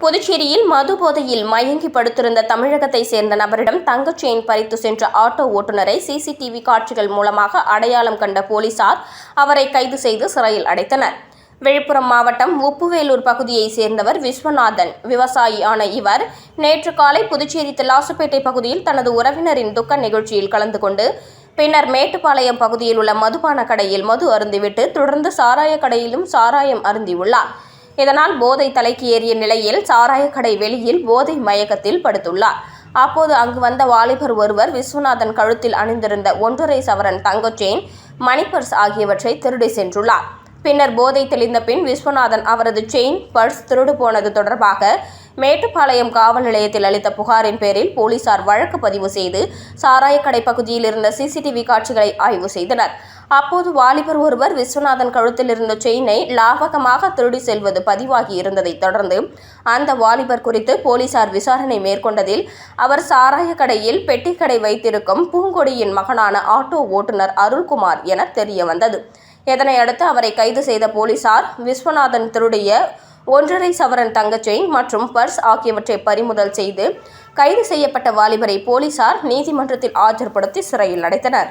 புதுச்சேரியில் மது போதையில் மயங்கி படுத்திருந்த தமிழகத்தை சேர்ந்த நபரிடம் தங்கச் செயின் பறித்து சென்ற ஆட்டோ ஓட்டுநரை சிசிடிவி காட்சிகள் மூலமாக அடையாளம் கண்ட போலீசார் அவரை கைது செய்து சிறையில் அடைத்தனர். விழுப்புரம் மாவட்டம் உப்புவேலூர் பகுதியைச் சேர்ந்தவர் விஸ்வநாதன். விவசாயியான இவர் நேற்று காலை புதுச்சேரி திலாசுப்பேட்டை பகுதியில் தனது உறவினரின் துக்க நிகழ்ச்சியில் கலந்து கொண்டு பின்னர் மேட்டுப்பாளையம் பகுதியில் உள்ள மதுபான கடையில் மது அருந்திவிட்டு தொடர்ந்து சாராய கடையிலும் சாராயம் அருந்தியுள்ளார். இதனால் போதை தலைக்கு ஏறிய நிலையில் சாராயக்கடை வெளியில் போதை மயக்கத்தில் படுத்துள்ளார். அப்போது அங்கு வந்த வாலிபர் ஒருவர் விஸ்வநாதன் கழுத்தில் அணிந்திருந்த ஒன்றரை சவரன் தங்கச் செயின் மணிப்பர்ஸ் ஆகியவற்றை திருடி சென்றுள்ளார். பின்னர் போதை தெளிந்த பின் விஸ்வநாதன் அவரது செயின் பர்ஸ் திருடு போனது தொடர்பாக மேட்டுப்பாளையம் காவல் நிலையத்தில் அளித்த புகாரின் பேரில் போலீசார் வழக்கு பதிவு செய்து சாராயக்கடை பகுதியில் இருந்த சிசிடிவி காட்சிகளை ஆய்வு செய்தனர். அப்போது வாலிபர் ஒருவர் விஸ்வநாதன் கழுத்தில் இருந்த செயினை லாவகமாக திருடி செல்வது பதிவாகி இருந்ததை தொடர்ந்து அந்த வாலிபர் குறித்து போலீசார் விசாரணை மேற்கொண்டதில் அவர் சாராய கடையில் பெட்டிக்கடை வைத்திருக்கும் பூங்கொடியின் மகனான ஆட்டோ ஓட்டுநர் அருள்குமார் என தெரிய வந்தது இதனையடுத்து அவரை கைது செய்த போலீசார் விஸ்வநாதன் திருடிய ஒன்றரை சவரன் தங்கச் செயின் மற்றும் பர்ஸ் ஆகியவற்றை பறிமுதல் செய்து கைது செய்யப்பட்ட வாலிபரை போலீசார் நீதிமன்றத்தில் ஆஜர்படுத்தி சிறையில் அடைத்தனர்.